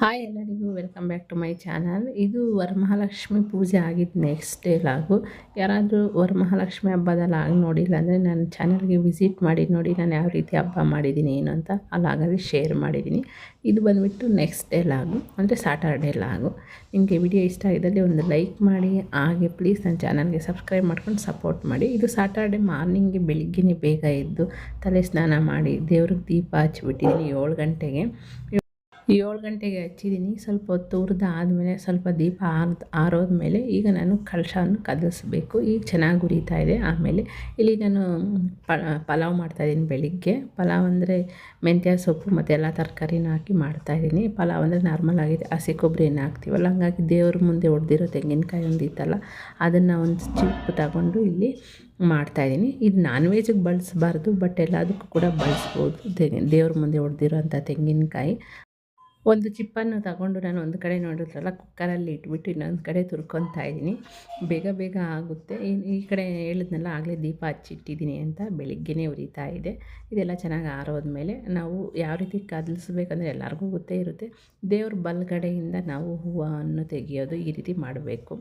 Hi ಎಲ್ಲರಿಗೂ, welcome back to my channel. ಇದು ವರಮಹಾಲಕ್ಷ್ಮಿ ಪೂಜೆ ಆಗಿದ್ದು ನೆಕ್ಸ್ಟ್ ಡೇ ಲಾಗು. ಯಾರಾದರೂ ವರಮಹಾಲಕ್ಷ್ಮಿ ಹಬ್ಬದಲ್ಲಿ ಲಾಗ್ ನೋಡಿಲ್ಲ ಅಂದರೆ ನನ್ನ ಚಾನಲ್ಗೆ ವಿಸಿಟ್ ಮಾಡಿ, ನೋಡಿ ನಾನು ಯಾವ ರೀತಿ ಹಬ್ಬ ಮಾಡಿದ್ದೀನಿ, ಏನು ಅಂತ ಆ ಶೇರ್ ಮಾಡಿದ್ದೀನಿ. ಇದು ಬಂದುಬಿಟ್ಟು ನೆಕ್ಸ್ಟ್ ಡೇ ಲಾಗು, ಅಂದರೆ ಸ್ಯಾಟರ್ಡೇ ಲಾಗು. ನಿಮಗೆ ವಿಡಿಯೋ ಇಷ್ಟ ಆಗಿದ್ದಲ್ಲಿ ಒಂದು ಲೈಕ್ ಮಾಡಿ, ಹಾಗೆ ಪ್ಲೀಸ್ ನನ್ನ ಚಾನಲ್ಗೆ ಸಬ್ಸ್ಕ್ರೈಬ್ ಮಾಡ್ಕೊಂಡು ಸಪೋರ್ಟ್ ಮಾಡಿ. ಇದು ಸಾಟರ್ಡೆ ಮಾರ್ನಿಂಗ್ಗೆ ಬೆಳಿಗ್ಗೆನೇ ಬೇಗ ಎದ್ದು ತಲೆ ಸ್ನಾನ ಮಾಡಿ, ದೇವ್ರಿಗೆ ದೀಪ ಹಚ್ಚಿಬಿಟ್ಟಿದ್ದೀನಿ ಏಳು ಗಂಟೆಗೆ. ಏಳು ಗಂಟೆಗೆ ಹಚ್ಚಿದ್ದೀನಿ. ಸ್ವಲ್ಪ ಹೊತ್ತು ಹುರಿದು ಆದಮೇಲೆ ಸ್ವಲ್ಪ ದೀಪ ಆರ್ದು ಆರೋದ್ಮೇಲೆ ಈಗ ನಾನು ಕಳಶವನ್ನು ಕದಲಿಸ್ಬೇಕು. ಈಗ ಚೆನ್ನಾಗಿ ಉರಿತಾ ಇದೆ. ಆಮೇಲೆ ಇಲ್ಲಿ ನಾನು ಪಲಾವ್ ಮಾಡ್ತಾಯಿದ್ದೀನಿ ಬೆಳಿಗ್ಗೆ. ಪಲಾವ್ ಅಂದರೆ ಮೆಂತ್ಯ ಸೊಪ್ಪು ಮತ್ತು ಎಲ್ಲ ತರಕಾರಿನ ಹಾಕಿ ಮಾಡ್ತಾಯಿದ್ದೀನಿ ಪಲಾವ್ ಅಂದರೆ ನಾರ್ಮಲ್ ಆಗಿದೆ ಹಸಿ ಕೊಬ್ಬರಿ ಏನು ಹಾಕ್ತೀವಲ್ಲ, ಹಂಗಾಗಿ ದೇವ್ರ ಮುಂದೆ ಹೊಡೆದಿರೋ ತೆಂಗಿನಕಾಯಿ ಒಂದು ಇತ್ತಲ್ಲ, ಅದನ್ನು ಒಂದು ಚಿಪ್ಪು ತಗೊಂಡು ಇಲ್ಲಿ ಮಾಡ್ತಾಯಿದ್ದೀನಿ ಇದು ನಾನ್ ವೆಜ್ಗೆ ಬಳಸಬಾರ್ದು, ಬಟ್ ಎಲ್ಲದಕ್ಕೂ ಕೂಡ ಬಳಸ್ಬೋದು. ದೇವ್ರ ಮುಂದೆ ಹೊಡೆದಿರೋ ಅಂಥ ತೆಂಗಿನಕಾಯಿ. ಒಂದು ಚಿಪ್ಪನ್ನು ತಗೊಂಡು ನಾನು ಒಂದು ಕಡೆ ನೋಡಿದ್ರಲ್ಲ, ಕುಕ್ಕರಲ್ಲಿ ಇಟ್ಬಿಟ್ಟು ಇನ್ನೊಂದು ಕಡೆ ತುರ್ಕೊತಾ ಇದ್ದೀನಿ. ಬೇಗ ಬೇಗ ಆಗುತ್ತೆ. ಈ ಕಡೆ ಹೇಳಿದ್ನಲ್ಲ, ಆಗಲೇ ದೀಪ ಹಚ್ಚಿಟ್ಟಿದ್ದೀನಿ ಅಂತ ಬೆಳಿಗ್ಗೆನೇ ಉರಿತಾ ಇದೆ. ಇದೆಲ್ಲ ಚೆನ್ನಾಗಿ ಆರೋದ್ಮೇಲೆ ನಾವು ಯಾವ ರೀತಿ ಕದಲಿಸ್ಬೇಕಂದ್ರೆ ಎಲ್ಲರಿಗೂ ಗೊತ್ತೇ ಇರುತ್ತೆ. ದೇವ್ರ ಬಲಗಡೆಯಿಂದ ನಾವು ಹೂವನ್ನು ತೆಗೆಯೋದು ಈ ರೀತಿ ಮಾಡಬೇಕು.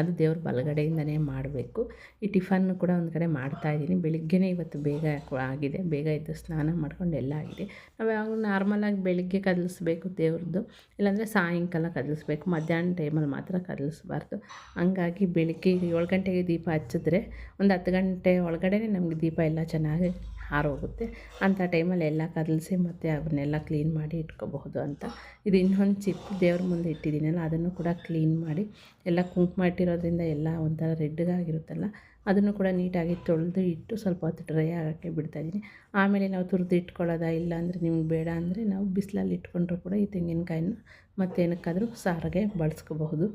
ಅದು ದೇವ್ರ ಬಲಗಡೆಯಿಂದನೇ ಮಾಡಬೇಕು. ಈ ಟಿಫನ್ ಕೂಡ ಒಂದು ಕಡೆ ಮಾಡ್ತಾಯಿದ್ದೀನಿ ಬೆಳಿಗ್ಗೆನೇ ಇವತ್ತು ಬೇಗ ಆಗಿದೆ. ಬೇಗ ಇದ್ದು ಸ್ನಾನ ಮಾಡ್ಕೊಂಡು ಎಲ್ಲ ಆಗಿದೆ. ನಾವು ಯಾವಾಗ ನಾರ್ಮಲಾಗಿ ಬೆಳಿಗ್ಗೆ ಕದಲಿಸ್ಬೇಕು. ದೇವ್ರದ್ದು. ಇಲ್ಲಾಂದರೆ ಸಾಯಂಕಾಲ ಕದಲಿಸ್ಬೇಕು, ಮಧ್ಯಾಹ್ನ ಟೈಮಲ್ಲಿ ಮಾತ್ರ ಕದಲಿಸ್ಬಾರ್ದು. ಹಂಗಾಗಿ ಬೆಳಗ್ಗೆ ಏಳು ಗಂಟೆಗೆ ದೀಪ ಹಚ್ಚಿದ್ರೆ ಒಂದು ಹತ್ತು ಗಂಟೆ ಒಳಗಡೆ ನಮಗೆ ದೀಪ ಎಲ್ಲ ಚೆನ್ನಾಗಿ ಹಾರೋಗುತ್ತೆ. ಅಂಥ ಟೈಮಲ್ಲಿ ಎಲ್ಲ ಕದಲಿಸಿ ಮತ್ತು ಅವನ್ನೆಲ್ಲ ಕ್ಲೀನ್ ಮಾಡಿ ಇಟ್ಕೋಬಹುದು ಅಂತ. ಇದು ಇನ್ನೊಂದು ಚಿಪ್ಪು ದೇವ್ರ ಮುಂದೆ ಇಟ್ಟಿದ್ದೀನಲ್ಲ, ಅದನ್ನು ಕೂಡ ಕ್ಲೀನ್ ಮಾಡಿ ಎಲ್ಲ ಕುಂಕುಮ ಇಟ್ಟಿರೋದ್ರಿಂದ ಎಲ್ಲ ಒಂಥರ ರೆಡ್ಗಾಗಿರುತ್ತಲ್ಲ ಅದನ್ನು ಕೂಡ ನೀಟಾಗಿ ತೊಳೆದು ಇಟ್ಟು ಸ್ವಲ್ಪ ಹೊತ್ತು ಡ್ರೈ ಆಗೋಕ್ಕೆ ಬಿಡ್ತಾಯಿದ್ದೀನಿ ಆಮೇಲೆ ನಾವು ತುರಿದು ಇಟ್ಕೊಳ್ಳೋದಾ ಇಲ್ಲ ಅಂದರೆ ನಿಮ್ಗೆ ಬೇಡ ಅಂದರೆ ನಾವು ಬಿಸಿಲಲ್ಲಿ ಇಟ್ಕೊಂಡ್ರೂ ಕೂಡ ಈ ತೆಂಗಿನಕಾಯಿನ ಮತ್ತೇನಕ್ಕಾದರೂ ಸಾರಿಗೆ ಬಳಸ್ಕೋಬಹುದು.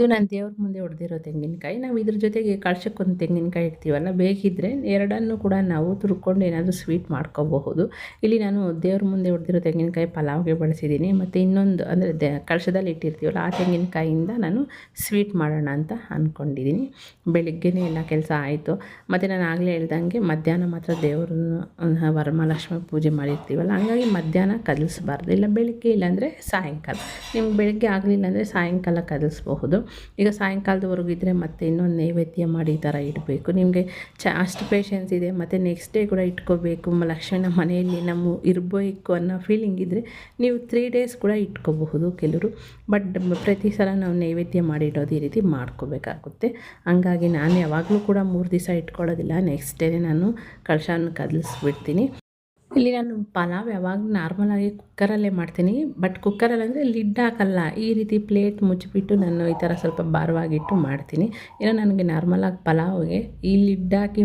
ಇದು ನಾನು ದೇವ್ರ ಮುಂದೆ ಹೊಡೆದಿರೋ ತೆಂಗಿನಕಾಯಿ. ನಾವು ಇದ್ರ ಜೊತೆಗೆ ಕಳ್ಸಕ್ಕೊಂದು ತೆಂಗಿನಕಾಯಿ ಇಡ್ತೀವಲ್ಲ ಬೇಕಿದ್ದರೆ ಎರಡನ್ನು ಕೂಡ ನಾವು ತುರ್ಕೊಂಡು ಏನಾದರೂ ಸ್ವೀಟ್ ಮಾಡ್ಕೋಬಹುದು. ಇಲ್ಲಿ ನಾನು ದೇವ್ರ ಮುಂದೆ ಹೊಡೆದಿರೋ ತೆಂಗಿನಕಾಯಿ ಪಲಾವ್ಗೆ ಬಳಸಿದ್ದೀನಿ ಮತ್ತು ಇನ್ನೊಂದು ಅಂದರೆ ದೆ, ಕಳಶದಲ್ಲಿ ಇಟ್ಟಿರ್ತೀವಲ್ಲ, ಆ ತೆಂಗಿನಕಾಯಿಯಿಂದ ನಾನು ಸ್ವೀಟ್ ಮಾಡೋಣ ಅಂತ ಅಂದ್ಕೊಂಡಿದ್ದೀನಿ ಬೆಳಿಗ್ಗೆನೇ ಎಲ್ಲ ಕೆಲಸ ಆಯಿತು. ಮತ್ತು ನಾನು ಆಗಲೇ ಹೇಳ್ದಂಗೆ ಮಧ್ಯಾಹ್ನ ಮಾತ್ರ ದೇವ್ರನ್ನ ವರಮಹಾಲಕ್ಷ್ಮಿ ಪೂಜೆ ಮಾಡಿರ್ತೀವಲ್ಲ, ಹಂಗಾಗಿ ಮಧ್ಯಾಹ್ನ ಕದಲಿಸಬಾರ್ದು. ಇಲ್ಲ, ಬೆಳಿಗ್ಗೆ ಇಲ್ಲಾಂದರೆ ಸಾಯಂಕಾಲ. ನಿಮ್ಗೆ ಬೆಳಗ್ಗೆ ಆಗಲಿಲ್ಲ ಅಂದರೆ ಸಾಯಂಕಾಲ ಕದಲಿಸ್ಬಹುದು. ಈಗ ಸಾಯಂಕಾಲದವರೆಗೂ ಇದ್ದರೆ ಮತ್ತೆ ಇನ್ನೊಂದು ನೈವೇದ್ಯ ಮಾಡಿ ಈ ಥರ ಇಡಬೇಕು. ನಿಮಗೆ ಚ, ಅಷ್ಟು ಪೇಷನ್ಸ್ ಇದೆ. ಮತ್ತು ನೆಕ್ಸ್ಟ್ ಡೇ ಕೂಡ ಇಟ್ಕೋಬೇಕು. ಲಕ್ಷ್ಮೀನ ಮನೆಯಲ್ಲಿ ನಮ್ಮ ಇರಬೇಕು ಅನ್ನೋ ಫೀಲಿಂಗ್ ಇದ್ದರೆ ನೀವು ತ್ರೀ ಡೇಸ್ ಕೂಡ ಇಟ್ಕೋಬಹುದು ಕೆಲವರು. ಬಟ್ ಪ್ರತಿ ಸಲ ನಾವು ನೈವೇದ್ಯ ಮಾಡಿಡೋದು ಈ ರೀತಿ ಮಾಡ್ಕೋಬೇಕಾಗುತ್ತೆ. ಹಂಗಾಗಿ ನಾನು ಯಾವಾಗಲೂ ಕೂಡ ಮೂರು ದಿವಸ ಇಟ್ಕೊಳ್ಳೋದಿಲ್ಲ. ನೆಕ್ಸ್ಟ್ ಡೇನೇ ನಾನು ಕಳಶನ ಕದಲಿಸ್ಬಿಡ್ತೀನಿ. ಇಲ್ಲಿ ನಾನು ಪಲಾವ್ ಯಾವಾಗ ನಾರ್ಮಲಾಗಿ ಕುಕ್ಕರಲ್ಲೇ ಮಾಡ್ತೀನಿ ಬಟ್ ಕುಕ್ಕರಲ್ಲಿ ಅಂದರೆ ಲಿಡ್ ಹಾಕಲ್ಲ. ಈ ರೀತಿ ಪ್ಲೇಟ್ ಮುಚ್ಚಿಬಿಟ್ಟು ನಾನು ಈ ಥರ ಸ್ವಲ್ಪ ಭಾರವಾಗಿಟ್ಟು ಮಾಡ್ತೀನಿ. ಏನೋ ನನಗೆ ನಾರ್ಮಲಾಗಿ ಪಲಾವ್ಗೆ ಈ ಲಿಡ್ ಹಾಕಿ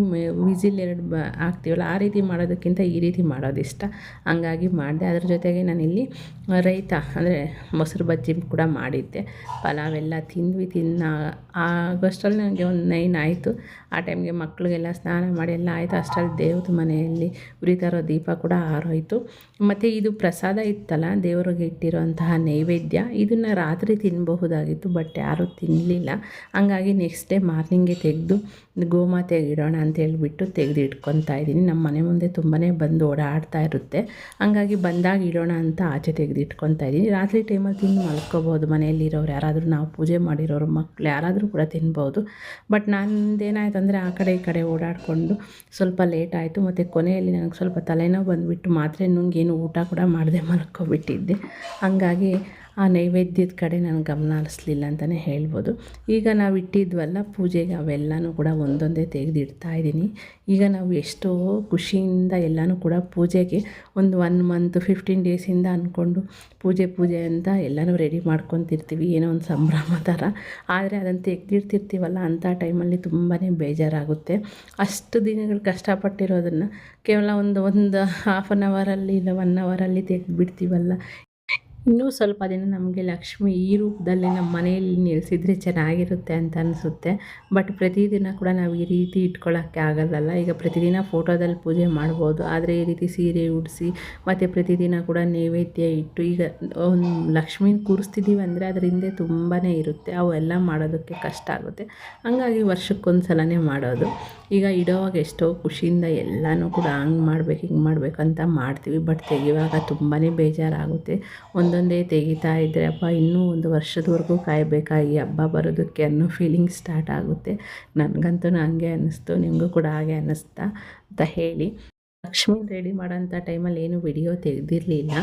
ವಿಸಿಲ್ ಎರಡು ಬ, ಹಾಕ್ತೀವಲ್ಲ, ಆ ರೀತಿ ಮಾಡೋದಕ್ಕಿಂತ ಈ ರೀತಿ ಮಾಡೋದು ಇಷ್ಟ ಹಂಗಾಗಿ ಮಾಡಿದೆ. ಅದ್ರ ಜೊತೆಗೆ ನಾನಿಲ್ಲಿ ರೈತ ಅಂದರೆ ಮೊಸರು ಬಜ್ಜಿ ಕೂಡ ಮಾಡಿದ್ದೆ. ಪಲಾವ್ ಎಲ್ಲ ತಿಂದ್ವಿ, ತಿನ್ನ ಆಗೋಷ್ಟರಲ್ಲಿ ನನಗೆ ಒಂದು ನೈನ್ ಆಯಿತು. ಆ ಟೈಮ್ಗೆ ಮಕ್ಕಳಿಗೆಲ್ಲ ಸ್ನಾನ ಮಾಡಿ ಎಲ್ಲ ಆಯಿತು. ಅಷ್ಟರಲ್ಲಿ ದೇವ್ರ ಮನೆಯಲ್ಲಿ ಉರಿತಾರೋ ದೀಪ ಕೂಡ ಆರೋಯಿತು. ಮತ್ತು ಇದು ಪ್ರಸಾದ ಇತ್ತಲ್ಲ, ದೇವರಿಗೆ ಇಟ್ಟಿರೋಂತಹ ನೈವೇದ್ಯ, ಇದನ್ನು ರಾತ್ರಿ ತಿನ್ನಬಹುದಾಗಿತ್ತು ಬಟ್ ಯಾರೂ ತಿನ್ನಲಿಲ್ಲ ಹಂಗಾಗಿ ನೆಕ್ಸ್ಟ್ ಡೇ ಮಾರ್ನಿಂಗೆ ತೆಗೆದು ಗೋಮಾತೆಗೆ ಇಡೋಣ ಅಂತ ಹೇಳಿಬಿಟ್ಟು ತೆಗೆದು ಇಟ್ಕೊತಾ ಇದ್ದೀನಿ. ನಮ್ಮ ಮನೆ ಮುಂದೆ ತುಂಬಾ ಬಂದು ಓಡಾಡ್ತಾ ಇರುತ್ತೆ. ಹಂಗಾಗಿ ಬಂದಾಗ ಇಡೋಣ ಅಂತ ಆಚೆ ತೆಗೆದು ಇಟ್ಕೊತಾ ಇದ್ದೀನಿ. ರಾತ್ರಿ ಟೈಮಲ್ಲಿ ತಿಂದು ಮಲ್ಕೋಬೋದು ಮನೆಯಲ್ಲಿರೋರು ಯಾರಾದರೂ ನಾವು ಪೂಜೆ ಮಾಡಿರೋರು ಮಕ್ಕಳು ಯಾರಾದರೂ ಕೂಡ ತಿನ್ಬೋದು. ಬಟ್ ನಂದೇನಾಯ್ತು ಅಂದರೆ ಆ ಕಡೆ ಈ ಕಡೆ ಓಡಾಡಿಕೊಂಡು ಸ್ವಲ್ಪ ಲೇಟ್ ಆಯಿತು. ಮತ್ತು ಕೊನೆಯಲ್ಲಿ ನನಗೆ ಸ್ವಲ್ಪ ತಲೆನೋವು ಬಂದುಬಿಟ್ಟು ಮಾತ್ರೆ ನುಂಗೇನು ಊಟ ಕೂಡ ಮಾಡದೆ ಮಲ್ಕೊಬಿಟ್ಟಿದ್ದೆ. ಹಾಗಾಗಿ ಆ ನೈವೇದ್ಯದ ಕಡೆ ನಾನು ಗಮನ ಹರಿಸ್ಲಿಲ್ಲ ಅಂತಲೇ ಹೇಳ್ಬೋದು. ಈಗ ನಾವು ಇಟ್ಟಿದ್ವಲ್ಲ ಪೂಜೆಗೆ ಅವೆಲ್ಲನೂ ಕೂಡ ಒಂದೊಂದೇ ತೆಗೆದಿಡ್ತಾ ಇದ್ದೀನಿ. ಈಗ ನಾವು ಎಷ್ಟೋ ಖುಷಿಯಿಂದ ಎಲ್ಲನೂ ಕೂಡ ಪೂಜೆಗೆ ಒಂದು ಒನ್ ಮಂತ್ ಫಿಫ್ಟೀನ್ ಡೇಸಿಂದ ಅಂದ್ಕೊಂಡು ಪೂಜೆ ಪೂಜೆ ಅಂತ ಎಲ್ಲನೂ ರೆಡಿ ಮಾಡ್ಕೊತಿರ್ತೀವಿ. ಏನೋ ಒಂದು ಸಂಭ್ರಮ ಥರ. ಆದರೆ ಅದನ್ನು ತೆಗೆದಿಡ್ತಿರ್ತೀವಲ್ಲ ಅಂಥ ಟೈಮಲ್ಲಿ ತುಂಬಾ ಬೇಜಾರಾಗುತ್ತೆ. ಅಷ್ಟು ದಿನಗಳು ಕಷ್ಟಪಟ್ಟಿರೋದನ್ನು ಕೇವಲ ಒಂದು ಒಂದು ಹಾಫ್ ಆನ್ ಅವರಲ್ಲಿ ಇಲ್ಲ ಒನ್ ಅವರಲ್ಲಿ ತೆಗೆದುಬಿಡ್ತೀವಲ್ಲ. ಇನ್ನೂ ಸ್ವಲ್ಪ ದಿನ ನಮಗೆ ಲಕ್ಷ್ಮಿ ಈ ರೂಪದಲ್ಲಿ ನಮ್ಮ ಮನೆಯಲ್ಲಿ ನಿಲ್ಲಿಸಿದ್ರೆ ಚೆನ್ನಾಗಿರುತ್ತೆ ಅಂತ ಅನಿಸುತ್ತೆ. ಬಟ್ ಪ್ರತಿದಿನ ಕೂಡ ನಾವು ಈ ರೀತಿ ಇಟ್ಕೊಳ್ಳೋಕ್ಕೆ ಆಗೋಲ್ಲ ಈಗ ಪ್ರತಿದಿನ ಫೋಟೋದಲ್ಲಿ ಪೂಜೆ ಮಾಡ್ಬೋದು. ಆದರೆ ಈ ರೀತಿ ಸೀರೆ ಉಡಿಸಿ, ಮತ್ತು ಪ್ರತಿದಿನ ಕೂಡ ನೈವೇದ್ಯ ಇಟ್ಟು, ಈಗ ಒಂದು ಲಕ್ಷ್ಮೀನ ಕೂರಿಸ್ತಿದ್ದೀವಿ ಅಂದರೆ ಅದರ ಹಿಂದೆ ತುಂಬಾ ಇರುತ್ತೆ. ಅವೆಲ್ಲ ಮಾಡೋದಕ್ಕೆ ಕಷ್ಟ ಆಗುತ್ತೆ. ಹಂಗಾಗಿ ವರ್ಷಕ್ಕೊಂದು ಸಲನೇ ಮಾಡೋದು. ಈಗ ಇಡೋವಾಗ ಎಷ್ಟೋ ಖುಷಿಯಿಂದ ಎಲ್ಲನೂ ಕೂಡ ಹಂಗೆ ಮಾಡ್ಬೇಕು, ಹಿಂಗೆ ಮಾಡಬೇಕಂತ ಮಾಡ್ತೀವಿ. ಬಟ್ ತೆಗೆಯುವಾಗ ತುಂಬಾ ಬೇಜಾರಾಗುತ್ತೆ. ಒಂದೊಂದೇ ತೆಗಿತಾ ಇದ್ದರೆ ಅಪ್ಪ ಇನ್ನೂ ಒಂದು ವರ್ಷದವರೆಗೂ ಕಾಯಬೇಕಾ? ಈ ಹಬ್ಬ ಬರೋದಕ್ಕೆ? ಅನ್ನೋ ಫೀಲಿಂಗ್ ಸ್ಟಾರ್ಟ್ ಆಗುತ್ತೆ. ನನಗಂತೂ ಹಂಗೆ ಅನ್ನಿಸ್ತು. ನಿಮಗೂ ಕೂಡ ಹಾಗೆ ಅನ್ನಿಸ್ತಾ ಅಂತ ಹೇಳಿ. ಲಕ್ಷ್ಮಿ ರೆಡಿ ಮಾಡೋಂಥ ಟೈಮಲ್ಲಿ ಏನು ವಿಡಿಯೋ ತೆಗೆದಿರಲಿಲ್ಲ.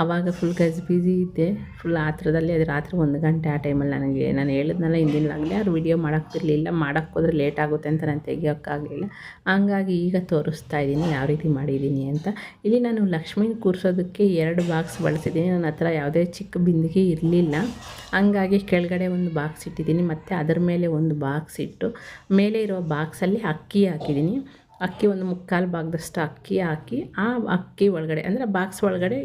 ಆವಾಗ ಫುಲ್ ಗಜ್ ಬ್ಯುಸಿ ಇದ್ದೆ. ಫುಲ್ ಆತ್ರದಲ್ಲಿ ಅದು ರಾತ್ರಿ ಒಂದು ಗಂಟೆ ಆ ಟೈಮಲ್ಲಿ ನನಗೆ ನಾನು ಹೇಳಿದ್ನಲ್ಲ ಹಿಂದಿನಾಗಲೇ ಅವ್ರು ವಿಡಿಯೋ ಮಾಡೋಕ್ಕಿರಲಿಲ್ಲ ಮಾಡೋಕ್ಕೆ ಹೋದ್ರೆ ಲೇಟ್ ಆಗುತ್ತೆ ಅಂತ ನಾನು ತೆಗಿಯೋಕ್ಕಾಗಲಿಲ್ಲ. ಹಂಗಾಗಿ ಈಗ ತೋರಿಸ್ತಾ ಇದ್ದೀನಿ, ಯಾವ ರೀತಿ ಮಾಡಿದ್ದೀನಿ ಅಂತ. ಇಲ್ಲಿ ನಾನು ಲಕ್ಷ್ಮೀನ ಕೂರಿಸೋದಕ್ಕೆ ಎರಡು ಬಾಕ್ಸ್ ಬಳಸಿದ್ದೀನಿ. ನನ್ನ ಹತ್ರ ಯಾವುದೇ ಚಿಕ್ಕ ಬಿಂದಿಗೆ ಇರಲಿಲ್ಲ. ಹಂಗಾಗಿ ಕೆಳಗಡೆ ಒಂದು ಬಾಕ್ಸ್ ಇಟ್ಟಿದ್ದೀನಿ. ಮತ್ತು ಅದರ ಮೇಲೆ ಒಂದು ಬಾಕ್ಸ್ ಇಟ್ಟು, ಮೇಲೆ ಇರೋ ಬಾಕ್ಸಲ್ಲಿ ಅಕ್ಕಿ ಹಾಕಿದ್ದೀನಿ. ಅಕ್ಕಿ ಒಂದು ಮುಕ್ಕಾಲು ಭಾಗದಷ್ಟು ಅಕ್ಕಿ ಹಾಕಿ, ಆ ಅಕ್ಕಿ ಒಳಗಡೆ, ಅಂದರೆ ಬಾಕ್ಸ್ ಒಳಗಡೆ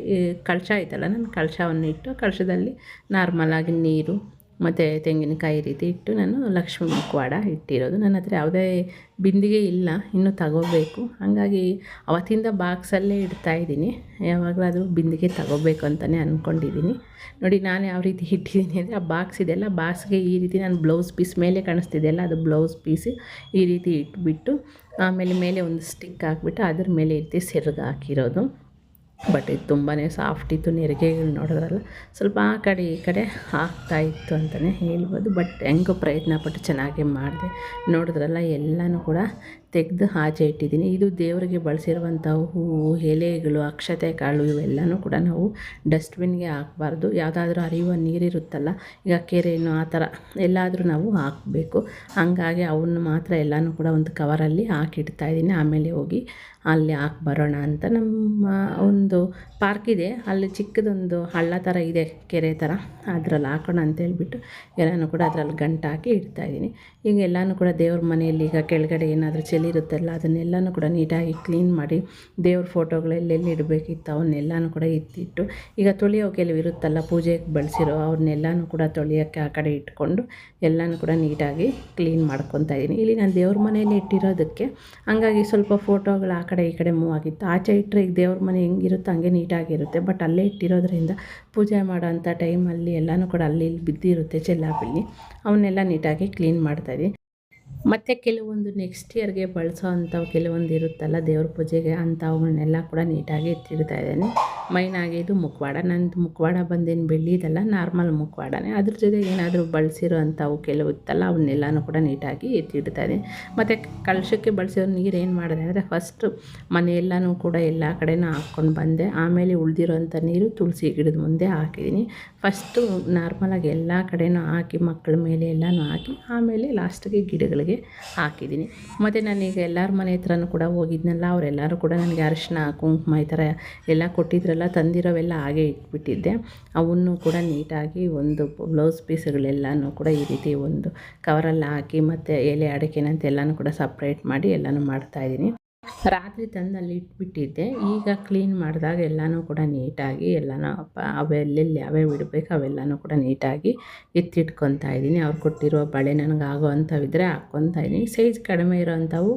ಕಳಶ ಐತಲ್ಲ, ನಾನು ಕಳಶವನ್ನು ಇಟ್ಟು ಕಳಶದಲ್ಲಿ ನಾರ್ಮಲಾಗಿ ನೀರು, ಮತ್ತು ತೆಂಗಿನಕಾಯಿ ರೀತಿ ಇಟ್ಟು ನಾನು ಲಕ್ಷ್ಮಿ ಮುಖವಾಡ ಇಟ್ಟಿರೋದು. ನನ್ನ ಹತ್ರ ಯಾವುದೇ ಬಿಂದಿಗೆ ಇಲ್ಲ, ಇನ್ನೂ ತಗೋಬೇಕು. ಹಾಗಾಗಿ ಅವತ್ತಿಂದ ಬಾಕ್ಸಲ್ಲೇ ಇಡ್ತಾಯಿದ್ದೀನಿ ಯಾವಾಗಲಾದರೂ ಬಿಂದಿಗೆ ತಗೋಬೇಕು ಅಂತಲೇ ಅಂದ್ಕೊಂಡಿದ್ದೀನಿ ನೋಡಿ, ನಾನು ಯಾವ ರೀತಿ ಇಟ್ಟಿದ್ದೀನಿ ಅಂದರೆ, ಆ ಬಾಕ್ಸ್ ಇದೆಯಲ್ಲ ಬಾಕ್ಸ್ಗೆ ಈ ರೀತಿ ನಾನು ಬ್ಲೌಸ್ ಪೀಸ್ ಮೇಲೆ ಕಾಣಿಸ್ತಿದೆಯಲ್ಲ ಅದು ಬ್ಲೌಸ್ ಪೀಸ್ ಈ ರೀತಿ ಇಟ್ಬಿಟ್ಟು ಆಮೇಲೆ ಮೇಲೆ ಒಂದು ಸ್ಟಿಕ್ ಹಾಕ್ಬಿಟ್ಟು ಅದ್ರ ಮೇಲೆ ಎತ್ತಿ ಸೆರಗು ಹಾಕಿರೋದು. ಬಟ್ ಇದು ತುಂಬಾ ಸಾಫ್ಟ್ ಇತ್ತು, ನೆರಿಗೆಗಳು ನೋಡಿದ್ರಲ್ಲ. ಸ್ವಲ್ಪ ಆ ಕಡೆ ಈ ಕಡೆ ಆಗ್ತಾಯಿತ್ತು ಅಂತಲೇ ಹೇಳ್ಬೋದು. ಬಟ್ ಹೆಂಗೋ ಪ್ರಯತ್ನ ಪಟ್ಟು ಚೆನ್ನಾಗೇ ಮಾಡಿದೆ. ನೋಡಿದ್ರಲ್ಲ ಎಲ್ಲನೂ ಕೂಡ ತೆಗೆದು ಆಚೆ ಇಟ್ಟಿದ್ದೀನಿ. ಇದು ದೇವರಿಗೆ ಬಳಸಿರುವಂಥ ಹೂವು, ಎಲೆಗಳು, ಅಕ್ಷತೆ, ಕಾಳು ಇವೆಲ್ಲನೂ ಕೂಡ ನಾವು ಡಸ್ಟ್ಬಿನ್ಗೆ ಹಾಕಬಾರ್ದು. ಯಾವುದಾದ್ರೂ ಹರಿಯುವ ನೀರಿರುತ್ತಲ್ಲ ಈಗ ಕೆರೆನೋ ಆ ಥರ ಎಲ್ಲಾದರೂ ನಾವು ಹಾಕಬೇಕು. ಹಾಗಾಗಿ ಅವನ್ನ ಮಾತ್ರ ಎಲ್ಲನೂ ಕೂಡ ಒಂದು ಕವರಲ್ಲಿ ಹಾಕಿಡ್ತಾ ಇದ್ದೀನಿ. ಆಮೇಲೆ ಹೋಗಿ ಅಲ್ಲಿ ಹಾಕಿ ಬರೋಣ ಅಂತ ನಮ್ಮ ಒಂದು ಪಾರ್ಕ್ ಇದೆ. ಅಲ್ಲಿ ಚಿಕ್ಕದೊಂದು ಹಳ್ಳ ಥರ ಇದೆ ಕೆರೆ ಥರ. ಅದರಲ್ಲಿ ಹಾಕೋಣ ಅಂತ ಹೇಳ್ಬಿಟ್ಟು ಎಲ್ಲನೂ ಕೂಡ ಅದರಲ್ಲಿ ಗಂಟು ಹಾಕಿ ಇಡ್ತಾಯಿದ್ದೀನಿ ಈಗ ಎಲ್ಲನೂ ಕೂಡ ದೇವ್ರ ಮನೆಯಲ್ಲಿ ಈಗ ಕೆಳಗಡೆ ಏನಾದರೂ ಚೆಲ್ಲಿರುತ್ತಲ್ಲ ಅದನ್ನೆಲ್ಲನೂ ಕೂಡ ನೀಟಾಗಿ ಕ್ಲೀನ್ ಮಾಡಿ ದೇವ್ರ ಫೋಟೋಗಳು ಎಲ್ಲೆಲ್ಲಿ ಇಡಬೇಕಿತ್ತು ಅವನ್ನೆಲ್ಲನೂ ಕೂಡ ಇತ್ತಿಟ್ಟು ಈಗ ತೊಳೆಯೋ ಕೆಲವು ಇರುತ್ತಲ್ಲ, ಪೂಜೆಗೆ ಬಳಸಿರೋ ಅವ್ರನ್ನೆಲ್ಲನೂ ಕೂಡ ತೊಳೆಯೋಕ್ಕೆ ಆ ಕಡೆ ಇಟ್ಕೊಂಡು ಎಲ್ಲನೂ ಕೂಡ ನೀಟಾಗಿ ಕ್ಲೀನ್ ಮಾಡ್ಕೊತಾ ಇದ್ದೀನಿ ಇಲ್ಲಿ ನಾನು ದೇವ್ರ ಮನೆಯಲ್ಲಿ ಇಟ್ಟಿರೋದಕ್ಕೆ ಹಂಗಾಗಿ ಸ್ವಲ್ಪ ಫೋಟೋಗಳು ಆ ಕಡೆ ಈ ಕಡೆ ಮೂವ್ ಆಗಿತ್ತು. ಆಚೆ ಇಟ್ಟರೆ ಈಗ ದೇವ್ರ ಮನೆ ಹೆಂಗಿರುತ್ತೋ ಹಂಗೆ ನೀಟಾಗಿರುತ್ತೆ ಬಟ್ ಅಲ್ಲೇ ಇಟ್ಟಿರೋದ್ರಿಂದ ಪೂಜೆ ಮಾಡೋಂಥ ಟೈಮಲ್ಲಿ ಎಲ್ಲನೂ ಕೂಡ ಅಲ್ಲಿ ಇಲ್ಲಿ ಬಿದ್ದಿರುತ್ತೆ ಚೆಲ್ಲಾಪಿಲ್ಲಿ. ಅವನ್ನೆಲ್ಲ ನೀಟಾಗಿ ಕ್ಲೀನ್ ಮಾಡ್ತಾಯಿದ್ದೀನಿ ಮತ್ತು ಕೆಲವೊಂದು ನೆಕ್ಸ್ಟ್ ಇಯರ್ಗೆ ಬಳಸೋ ಅಂಥವು ಕೆಲವೊಂದು ಇರುತ್ತಲ್ಲ ದೇವ್ರ ಪೂಜೆಗೆ ಅಂಥವುಗಳನ್ನೆಲ್ಲ ಕೂಡ ನೀಟಾಗಿ ಎತ್ತಿಡ್ತಾ ಇದ್ದೇನೆ. ಮೈನಾಗಿ ಇದು ಮುಖವಾಡ ನಂದು ಮುಖವಾಡ ಬಂದೇನು ಬೆಳ್ಳಿದಲ್ಲ ನಾರ್ಮಲ್ ಮುಖವಾಡನೇ ಅದ್ರ ಜೊತೆಗೆ ಏನಾದರೂ ಬಳಸಿರೋ ಅಂಥವು ಕೆಲವು ಇತ್ತಲ್ಲ, ಅವನ್ನೆಲ್ಲನೂ ಕೂಡ ನೀಟಾಗಿ ಎತ್ತಿಡ್ತಾ ಇದ್ದೀನಿ ಮತ್ತು ಕಳಶಕ್ಕೆ ಬಳಸಿರೋ ನೀರು ಏನು ಮಾಡಿದೆ ಅಂದರೆ ಫಸ್ಟು ಮನೆಯೆಲ್ಲನೂ ಕೂಡ ಎಲ್ಲ ಕಡೆನೂ ಹಾಕ್ಕೊಂಡು ಬಂದೆ. ಆಮೇಲೆ ಉಳಿದಿರೋಂಥ ನೀರು ತುಳಸಿ ಗಿಡದ ಮುಂದೆ ಹಾಕಿದ್ದೀನಿ ಫಸ್ಟು ನಾರ್ಮಲಾಗಿ ಎಲ್ಲ ಕಡೆನೂ ಹಾಕಿ ಮಕ್ಕಳ ಮೇಲೆ ಎಲ್ಲನೂ ಹಾಕಿ, ಆಮೇಲೆ ಲಾಸ್ಟಿಗೆ ಗಿಡಗಳಿಗೆ ಹಾಕಿದ್ದೀನಿ ಮತ್ತು ನಾನೀಗ ಎಲ್ಲರ ಮನೆ ಹತ್ರನೂ ಕೂಡ ಹೋಗಿದ್ನಲ್ಲ, ಅವರೆಲ್ಲರೂ ಕೂಡ ನನಗೆ ಅರಿಶಿನ ಕುಂಕುಮ ಈ ಥರ ಎಲ್ಲ ಕೊಟ್ಟಿದ್ರಲ್ಲ ತಂದಿರೋವೆಲ್ಲ ಹಾಗೆ ಇಟ್ಬಿಟ್ಟಿದ್ದೆ. ಅವನ್ನು ಕೂಡ ನೀಟಾಗಿ ಒಂದು ಬ್ಲೌಸ್ ಪೀಸ್ಗಳೆಲ್ಲನೂ ಕೂಡ ಈ ರೀತಿ ಒಂದು ಕವರಲ್ಲಿ ಹಾಕಿ ಮತ್ತು ಎಲೆ ಅಡಿಕೆನಂತೆ ಎಲ್ಲನೂ ಕೂಡ ಸಪ್ರೇಟ್ ಮಾಡಿ ಎಲ್ಲನೂ ಮಾಡ್ತಾಯಿದ್ದೀನಿ ರಾತ್ರಿ ತಂದು ಅಲ್ಲಿ ಇಟ್ಬಿಟ್ಟಿದ್ದೆ. ಈಗ ಕ್ಲೀನ್ ಮಾಡಿದಾಗ ಎಲ್ಲನೂ ಕೂಡ ನೀಟಾಗಿ ಎಲ್ಲನೂ ಅವೆಲ್ಲೆಲ್ಲಿ ಯಾವ್ಯಾವ ಇಡಬೇಕು ಅವೆಲ್ಲನೂ ಕೂಡ ನೀಟಾಗಿ ಎತ್ತಿಟ್ಕೊತಾ ಇದ್ದೀನಿ. ಅವ್ರು ಕೊಟ್ಟಿರೋ ಬಳೆ ನನಗೆ ಆಗೋ ಅಂಥವಿದ್ರೆ ಹಾಕ್ಕೊತಾ ಇದ್ದೀನಿ. ಸೈಜ್ ಕಡಿಮೆ ಇರೋವಂಥವು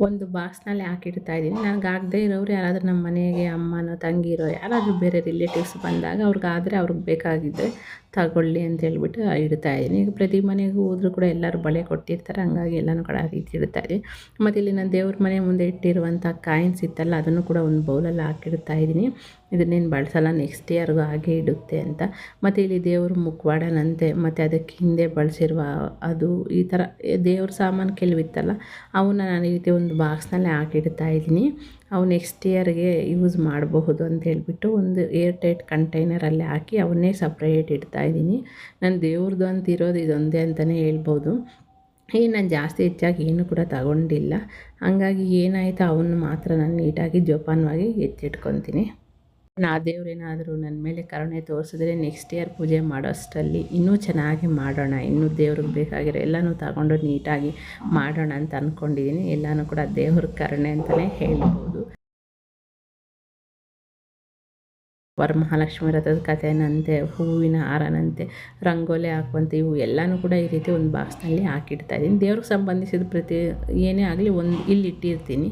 ಒಂದು ಬಾಕ್ಸ್ನಲ್ಲಿ ಹಾಕಿಡ್ತಾ ಇದ್ದೀನಿ. ನನಗೆ ಆಗದೆ ಇರೋರು ಯಾರಾದರೂ ನಮ್ಮ ಮನೆಗೆ ಅಮ್ಮನೋ, ತಂಗಿರೋ, ಯಾರಾದರೂ ಬೇರೆ ರಿಲೇಟಿವ್ಸ್ ಬಂದಾಗ ಅವ್ರಿಗಾದರೆ ಅವ್ರಿಗೆ ಬೇಕಾಗಿದ್ದರೆ ತಗೊಳ್ಳಿ ಅಂತ ಹೇಳ್ಬಿಟ್ಟು ಇಡ್ತಾ ಇದ್ದೀನಿ. ಈಗ ಪ್ರತಿ ಮನೆಗೂ ಹೋದರೂ ಕೂಡ ಎಲ್ಲರೂ ಬಳೆ ಕೊಟ್ಟಿರ್ತಾರೆ. ಹಂಗಾಗಿ ಎಲ್ಲನೂ ಕೂಡ ರೀತಿ ಇಡ್ತಾ ಇದ್ದೀನಿ. ಮತ್ತು ಇಲ್ಲಿ ನಾನು ದೇವ್ರ ಮನೆ ಮುಂದೆ ಇಟ್ಟಿರುವಂಥ ಕಾಯಿನ್ಸ್ ಇತ್ತಲ್ಲ, ಅದನ್ನು ಕೂಡ ಒಂದು ಬೌಲಲ್ಲಿ ಹಾಕಿಡ್ತಾ ಇದ್ದೀನಿ. ಇದನ್ನೇನು ಬಳಸಲ್ಲ, ನೆಕ್ಸ್ಟ್ ಇಯರ್ಗೂ ಹಾಗೆ ಇಡುತ್ತೆ ಅಂತ. ಮತ್ತು ಇಲ್ಲಿ ದೇವ್ರ ಮುಖವಾಡನಂತೆ, ಮತ್ತು ಅದಕ್ಕೆ ಹಿಂದೆ ಬಳಸಿರುವ ಅದು ಈ ಥರ, ದೇವ್ರ ಸಾಮಾನು ಕೆಲವಿತ್ತಲ್ಲ, ಅವನ್ನ ನಾನು ಈ ರೀತಿ ಒಂದು ಬಾಕ್ಸ್ನಲ್ಲೇ ಹಾಕಿಡ್ತಾ ಇದ್ದೀನಿ. ಅವು ನೆಕ್ಸ್ಟ್ ಇಯರ್ಗೆ ಯೂಸ್ ಮಾಡಬಹುದು ಅಂತ ಹೇಳಿಬಿಟ್ಟು ಒಂದು ಏರ್ ಟೈಟ್ ಕಂಟೈನರಲ್ಲಿ ಹಾಕಿ ಅವನ್ನೇ ಸಪ್ರೇಟ್ ಇಡ್ತಾಯಿದ್ದೀನಿ ನನ್ನ ದೇವ್ರದ್ದು ಅಂತ ಇರೋದು ಇದೊಂದೇ ಅಂತಲೇ ಹೇಳ್ಬೋದು. ಏನು ನಾನು ಜಾಸ್ತಿ ಹೆಚ್ಚಾಗಿ ಏನು ಕೂಡ ತಗೊಂಡಿಲ್ಲ. ಹಾಗಾಗಿ ಏನಾಯಿತು ಅವನ್ನ ಮಾತ್ರ ನಾನು ನೀಟಾಗಿ ಜೋಪಾನವಾಗಿ ಎತ್ತಿಟ್ಕೊತೀನಿ. ನಾ ದೇವ್ರೇನಾದರೂ ನನ್ನ ಮೇಲೆ ಕರುಣೆ ತೋರಿಸಿದ್ರೆ ನೆಕ್ಸ್ಟ್ ಇಯರ್ ಪೂಜೆ ಮಾಡೋ ಅಷ್ಟರಲ್ಲಿ ಇನ್ನೂ ಚೆನ್ನಾಗಿ ಮಾಡೋಣ, ಇನ್ನೂ ದೇವ್ರಿಗೆ ಬೇಕಾಗಿರೋ ಎಲ್ಲನೂ ತಗೊಂಡು ನೀಟಾಗಿ ಮಾಡೋಣ ಅಂತ ಅಂದ್ಕೊಂಡಿದ್ದೀನಿ ಎಲ್ಲನೂ ಕೂಡ ದೇವ್ರ ಕರುಣೆ ಅಂತಲೇ ಹೇಳ್ಬೋದು. ವರಮಹಾಲಕ್ಷ್ಮಿ ರಥದ ಕಥೆನಂತೆ, ಹೂವಿನ ಹಾರನಂತೆ, ರಂಗೋಲಿ ಹಾಕುವಂತೆ ಇವು ಎಲ್ಲನೂ ಕೂಡ ಈ ರೀತಿ ಒಂದು ಬಾಕ್ಸ್ನಲ್ಲಿ ಹಾಕಿಡ್ತಾ ಇದ್ದೀನಿ ದೇವ್ರಿಗೆ ಸಂಬಂಧಿಸಿದ ಪ್ರತಿ ಏನೇ ಆಗಲಿ ಒಂದು ಇಲ್ಲಿ ಇಟ್ಟಿರ್ತೀನಿ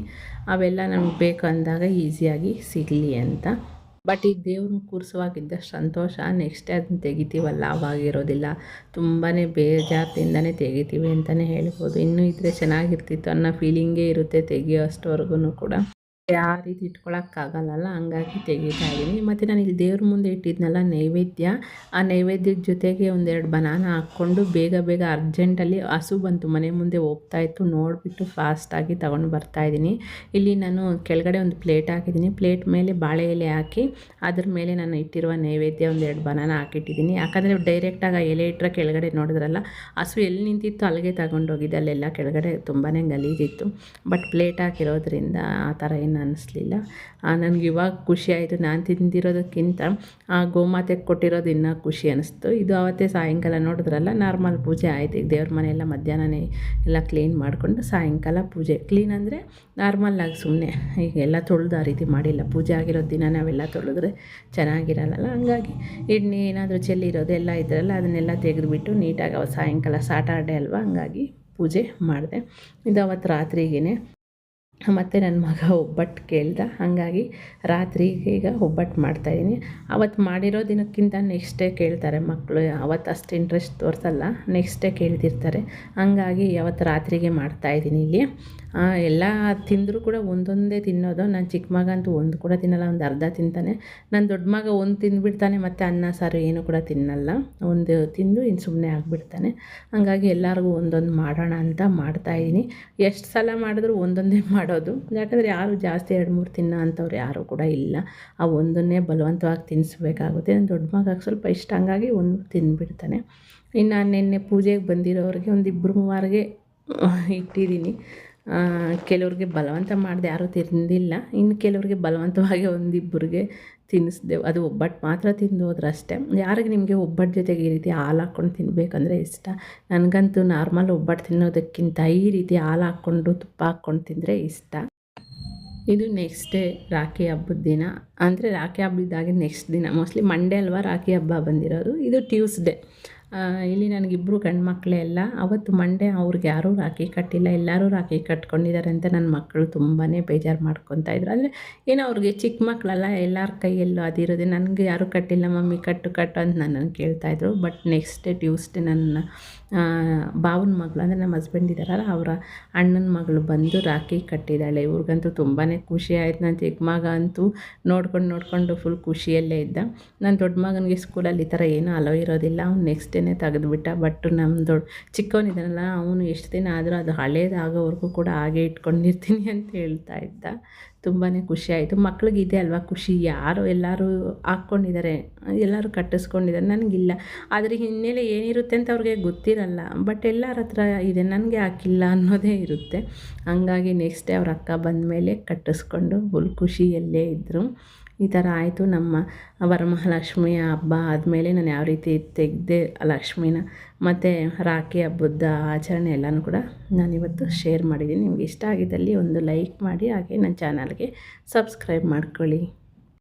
ಅವೆಲ್ಲ ನಮ್ಗೆ ಬೇಕಂದಾಗ ಈಸಿಯಾಗಿ ಸಿಗಲಿ ಅಂತ. ಬಟ್ ಈಗ ದೇವ್ರನ್ನ ಕೂರಿಸುವಾಗಿದ್ದ ಸಂತೋಷ ನೆಕ್ಸ್ಟ್ ಅದನ್ನ ತೆಗಿತೀವಲ್ಲ ಅವಾಗಿರೋದಿಲ್ಲ ತುಂಬಾ ಬೇಜಾರದಿಂದನೇ ತೆಗಿತೀವಿ ಅಂತಲೇ ಹೇಳ್ಬೋದು. ಇನ್ನೂ ಇದ್ದರೆ ಚೆನ್ನಾಗಿರ್ತಿತ್ತು ಅನ್ನೋ ಫೀಲಿಂಗೇ ಇರುತ್ತೆ ತೆಗಿಯೋ ಅಷ್ಟವರೆಗೂ ಕೂಡ. ಯಾವ ರೀತಿ ಇಟ್ಕೊಳಕ್ಕಾಗಲ್ಲಲ್ಲ ಹಂಗಾಗಿ ತೆಗಿತಾ ಇದ್ದೀನಿ ಮತ್ತು ನಾನು ಇಲ್ಲಿ ದೇವ್ರ ಮುಂದೆ ಇಟ್ಟಿದ್ನಲ್ಲ ನೈವೇದ್ಯ, ಆ ನೈವೇದ್ಯದ ಜೊತೆಗೆ ಒಂದೆರಡು ಬನಾನ ಹಾಕ್ಕೊಂಡು ಬೇಗ ಬೇಗ ಅರ್ಜೆಂಟಲ್ಲಿ ಹಸು ಬಂತು. ಮನೆ ಮುಂದೆ ಹೋಗ್ತಾ ಇತ್ತು. ನೋಡಿಬಿಟ್ಟು ಫಾಸ್ಟಾಗಿ ತೊಗೊಂಡು ಬರ್ತಾಯಿದ್ದೀನಿ ಇಲ್ಲಿ ನಾನು ಕೆಳಗಡೆ ಒಂದು ಪ್ಲೇಟ್ ಹಾಕಿದ್ದೀನಿ ಪ್ಲೇಟ್ ಮೇಲೆ ಬಾಳೆ ಎಲೆ ಹಾಕಿ ಅದ್ರ ಮೇಲೆ ನಾನು ಇಟ್ಟಿರುವ ನೈವೇದ್ಯ ಒಂದೆರಡು ಬನಾನ ಹಾಕಿಟ್ಟಿದ್ದೀನಿ ಯಾಕಂದರೆ ಡೈರೆಕ್ಟಾಗಿ ಆ ಎಲೆ ಇಟ್ಟರೆ ಕೆಳಗಡೆ ನೋಡಿದ್ರಲ್ಲ, ಹಸು ಎಲ್ಲಿ ನಿಂತಿತ್ತು ಅಲ್ಲಿಗೆ ತಗೊಂಡೋಗಿದ್ದೆ. ಅಲ್ಲೆಲ್ಲ ಕೆಳಗಡೆ ತುಂಬಾ ಗಲೀಜಿತ್ತು. ಬಟ್ ಪ್ಲೇಟ್ ಹಾಕಿರೋದ್ರಿಂದ ಆ ಥರ ಏನು ಅನ್ನಿಸ್ಲಿಲ್ಲ ನನಗೆ ಇವಾಗ ಖುಷಿ ಆಯಿತು. ನಾನು ತಿಂದಿರೋದಕ್ಕಿಂತ ಆ ಗೋಮಾತೆಗೆ ಕೊಟ್ಟಿರೋದು ಇನ್ನೂ ಖುಷಿ ಅನ್ನಿಸ್ತು ಇದು ಅವತ್ತೇ ಸಾಯಂಕಾಲ ನೋಡಿದ್ರಲ್ಲ, ನಾರ್ಮಲ್ ಪೂಜೆ ಆಯಿತು. ಈಗ ದೇವ್ರ ಮನೆಯೆಲ್ಲ ಮಧ್ಯಾಹ್ನನೇ ಎಲ್ಲ ಕ್ಲೀನ್ ಮಾಡಿಕೊಂಡು ಸಾಯಂಕಾಲ ಪೂಜೆ. ಕ್ಲೀನ್ ಅಂದರೆ ನಾರ್ಮಲ್ಲಾಗಿ ಸುಮ್ಮನೆ ಈಗ ಎಲ್ಲ ತೊಳೆದು ಆ ರೀತಿ ಮಾಡಿಲ್ಲ. ಪೂಜೆ ಆಗಿರೋ ದಿನ ನಾವೆಲ್ಲ ತೊಳೆದ್ರೆ ಚೆನ್ನಾಗಿರಲ್ಲ ಹಂಗಾಗಿ ಇಡ್ನಿ ಏನಾದರೂ ಚೆಲ್ಲಿರೋದು ಎಲ್ಲ ಇದ್ರಲ್ಲ, ಅದನ್ನೆಲ್ಲ ತೆಗೆದುಬಿಟ್ಟು ನೀಟಾಗಿ ಅವ ಸಾಯಂಕಾಲ ಸಾಟರ್ಡೆ ಅಲ್ವಾ? ಹಂಗಾಗಿ ಪೂಜೆ ಮಾಡಿದೆ. ಇದು ಅವತ್ತು ರಾತ್ರಿಗೇ ಮತ್ತು ನನ್ನ ಮಗ ಒಬ್ಬಟ್ಟು ಕೇಳ್ದ, ಹಾಗಾಗಿ ರಾತ್ರಿಗೆ ಈಗ ಒಬ್ಬಟ್ಟು ಮಾಡ್ತಾಯಿದ್ದೀನಿ ಅವತ್ತು ಮಾಡಿರೋ ದಿನಕ್ಕಿಂತ ನೆಕ್ಸ್ಟ್ ಡೇ ಕೇಳ್ತಾರೆ ಮಕ್ಕಳು ಅವತ್ತು ಅಷ್ಟು ಇಂಟ್ರೆಸ್ಟ್ ತೋರಿಸಲ್ಲ ನೆಕ್ಸ್ಟ್ ಡೇ ಕೇಳ್ತಿರ್ತಾರೆ. ಹಂಗಾಗಿ ಅವತ್ತು ರಾತ್ರಿಗೆ ಮಾಡ್ತಾಯಿದ್ದೀನಿ ಇಲ್ಲಿ. ಎಲ್ಲ ತಿಂದರೂ ಕೂಡ ಒಂದೊಂದೇ ತಿನ್ನೋದು. ನಾನು ಚಿಕ್ಕ ಮಗ ಅಂತೂ ಒಂದು ಕೂಡ ತಿನ್ನಲ್ಲ, ಒಂದು ಅರ್ಧ ತಿಂತಾನೆ. ನಾನು ದೊಡ್ಡ ಮಗ ಒಂದು ತಿಂದುಬಿಡ್ತಾನೆ, ಮತ್ತು ಅನ್ನ, ಸಾರು ಏನು ಕೂಡ ತಿನ್ನಲ್ಲ. ಒಂದು ತಿಂದು ಇನ್ನು ಸುಮ್ಮನೆ ಆಗಿಬಿಡ್ತಾನೆ. ಹಾಗಾಗಿ ಎಲ್ಲರಿಗೂ ಒಂದೊಂದು ಮಾಡೋಣ ಅಂತ ಮಾಡ್ತಾಯಿದ್ದೀನಿ ಎಷ್ಟು ಸಲ ಮಾಡಿದ್ರು ಒಂದೊಂದೇ ಮಾಡೋದು. ಯಾಕಂದರೆ ಯಾರು ಜಾಸ್ತಿ ಎರಡು ಮೂರು ತಿನ್ನೋ ಅಂಥವ್ರು ಯಾರೂ ಕೂಡ ಇಲ್ಲ. ಆ ಒಂದನ್ನೇ ಬಲವಂತವಾಗಿ ತಿನ್ನಿಸ್ಬೇಕಾಗುತ್ತೆ ನನ್ನ ದೊಡ್ಡ ಮಗ ಸ್ವಲ್ಪ ಇಷ್ಟ, ಹಂಗಾಗಿ ಒಂದು ತಿಂದುಬಿಡ್ತಾನೆ ಇನ್ನು ನಿನ್ನೆ ಪೂಜೆಗೆ ಬಂದಿರೋರಿಗೆ ಒಂದು ಇಬ್ಬರು ಮೂವರಿಗೆ ಇಟ್ಟಿದ್ದೀನಿ ಕೆಲವ್ರಿಗೆ ಬಲವಂತ ಮಾಡಿದೆ ಯಾರೂ ತಿಂದಿಲ್ಲ. ಇನ್ನು ಕೆಲವ್ರಿಗೆ ಬಲವಂತವಾಗಿ ಒಂದಿಬ್ಬರಿಗೆ ತಿನ್ನಿಸ್ದೆ ಅದು ಒಬ್ಬಟ್ಟು ಮಾತ್ರ ತಿಂದು ಹೋದ್ರೆ ಅಷ್ಟೇ ಯಾರಿಗೆ ನಿಮಗೆ ಒಬ್ಬಟ್ಟು ಜೊತೆಗೆ ಈ ರೀತಿ ಹಾಲು ಹಾಕ್ಕೊಂಡು ತಿನ್ನಬೇಕಂದ್ರೆ ಇಷ್ಟ. ನನಗಂತೂ ನಾರ್ಮಲ್ ಒಬ್ಬಟ್ಟು ತಿನ್ನೋದಕ್ಕಿಂತ ಈ ರೀತಿ ಹಾಲು ಹಾಕ್ಕೊಂಡು ತುಪ್ಪ ಹಾಕ್ಕೊಂಡು ತಿಂದರೆ ಇಷ್ಟ. ಇದು ನೆಕ್ಸ್ಟ್ ಡೇ ರಾಖಿ ಹಬ್ಬದ ದಿನ. ಅಂದರೆ ರಾಖಿ ಹಬ್ಬದಾಗಿ ನೆಕ್ಸ್ಟ್ ದಿನ. ಮೋಸ್ಟ್ಲಿ ಮಂಡೇ ಅಲ್ವಾ ರಾಖಿ ಹಬ್ಬ ಬಂದಿರೋದು. ಇದು ಟ್ಯೂಸ್ಡೇ ಇಲ್ಲಿ ನನಗಿಬ್ಬರು ಗಂಡು ಮಕ್ಕಳೇ ಇಲ್ಲ ಅವತ್ತು ಮಂಡೇ ಅವ್ರಿಗೆ ಯಾರೂ ರಾಖಿ ಕಟ್ಟಿಲ್ಲ. ಎಲ್ಲರೂ ರಾಖಿ ಕಟ್ಕೊಂಡಿದ್ದಾರೆ ಅಂತ ನನ್ನ ಮಕ್ಕಳು ತುಂಬಾ ಬೇಜಾರು ಮಾಡ್ಕೊತಾ ಇದ್ರು. ಅಂದರೆ ಏನೋ ಅವ್ರಿಗೆ ಚಿಕ್ಕ ಮಕ್ಕಳಲ್ಲ ಎಲ್ಲರ ಕೈಯಲ್ಲೂ ಅದಿರೋದೆ ನನಗೆ ಯಾರೂ ಕಟ್ಟಿಲ್ಲ, ಮಮ್ಮಿ ಕಟ್ಟು ಕಟ್ಟು ಅಂತ ನನ್ನನ್ನು ಕೇಳ್ತಾಯಿದ್ರು ಬಟ್ ನೆಕ್ಸ್ಟ್ ಟ್ಯೂಸ್ಡೇ ನನ್ನ ಬಾವನ ಮಗಳು ಅಂದರೆ ನಮ್ಮ ಹಸ್ಬೆಂಡ್ ಇದ್ದಾರಲ್ಲ, ಅವರ ಅಣ್ಣನ ಮಗಳು ಬಂದು ರಾಖಿ ಕಟ್ಟಿದ್ದಾಳೆ. ಇವ್ರಿಗಂತೂ ತುಂಬಾ ಖುಷಿ ಆಯ್ತು. ನನ್ನ ಚಿಕ್ಕ ಮಗ ಅಂತೂ ನೋಡ್ಕೊಂಡು ನೋಡಿಕೊಂಡು ಫುಲ್ ಖುಷಿಯಲ್ಲೇ ಇದ್ದ. ನನ್ನ ದೊಡ್ಡ ಮಗನಿಗೆ ಸ್ಕೂಲಲ್ಲಿ ಈ ಥರ ಏನೂ ಅಲೋ ಇರೋದಿಲ್ಲ. ಅವ್ನು ನೆಕ್ಸ್ಟ್ ಡೇನೇ ತೆಗೆದುಬಿಟ್ಟ. ಬಟ್ ನಮ್ಮ ದೊಡ್ಡ ಚಿಕ್ಕವನಿದ್ದಾನಲ್ಲ, ಅವನು ಎಷ್ಟು ದಿನ ಆದರೂ ಅದು ಹಳೇದಾಗೋವರೆಗೂ ಕೂಡ ಹಾಗೆ ಇಟ್ಕೊಂಡಿರ್ತೀನಿ ಅಂತ ಹೇಳ್ತಾ ಇದ್ದ. ತುಂಬಾ ಖುಷಿ ಆಯಿತು. ಮಕ್ಳಿಗೆ ಇದೆ ಅಲ್ವಾ ಖುಷಿ? ಯಾರು ಎಲ್ಲರೂ ಹಾಕ್ಕೊಂಡಿದ್ದಾರೆ ಎಲ್ಲರೂ ಕಟ್ಟಿಸ್ಕೊಂಡಿದ್ದಾರೆ ನನಗಿಲ್ಲ. ಆದರೆ ಹಿನ್ನೆಲೆ ಏನಿರುತ್ತೆ ಅಂತ ಅವ್ರಿಗೆ ಗೊತ್ತಿರಲ್ಲ. ಬಟ್ ಎಲ್ಲರ ಹತ್ರ ಇದೆ. ನನಗೆ ಹಾಕಿಲ್ಲ ಅನ್ನೋದೇ ಇರುತ್ತೆ. ಹಂಗಾಗಿ ನೆಕ್ಸ್ಟ್ ಡೇ ಅವ್ರ ಅಕ್ಕ ಬಂದ ಮೇಲೆ ಕಟ್ಟಿಸ್ಕೊಂಡು ಫುಲ್ ಖುಷಿಯಲ್ಲೇ ಇದ್ದರು ಈ ಥರ ಆಯಿತು. ನಮ್ಮ ವರಮಹಾಲಕ್ಷ್ಮಿಯ ಹಬ್ಬ ಆದಮೇಲೆ ನಾನು ಯಾವ ರೀತಿ ತೆಗೆದೆ ಲಕ್ಷ್ಮಿನ ಮತ್ತು ರಾಖಿ ಹಬ್ಬದ ಆಚರಣೆ ಎಲ್ಲನೂ ಕೂಡ ನಾನಿವತ್ತು ಶೇರ್ ಮಾಡಿದ್ದೀನಿ. ನಿಮ್ಗೆ ಇಷ್ಟ ಆಗಿದ್ದಲ್ಲಿ ಒಂದು ಲೈಕ್ ಮಾಡಿ ಹಾಗೆ ನನ್ನ ಚಾನಲ್ಗೆ ಸಬ್ಸ್ಕ್ರೈಬ್ ಮಾಡ್ಕೊಳ್ಳಿ.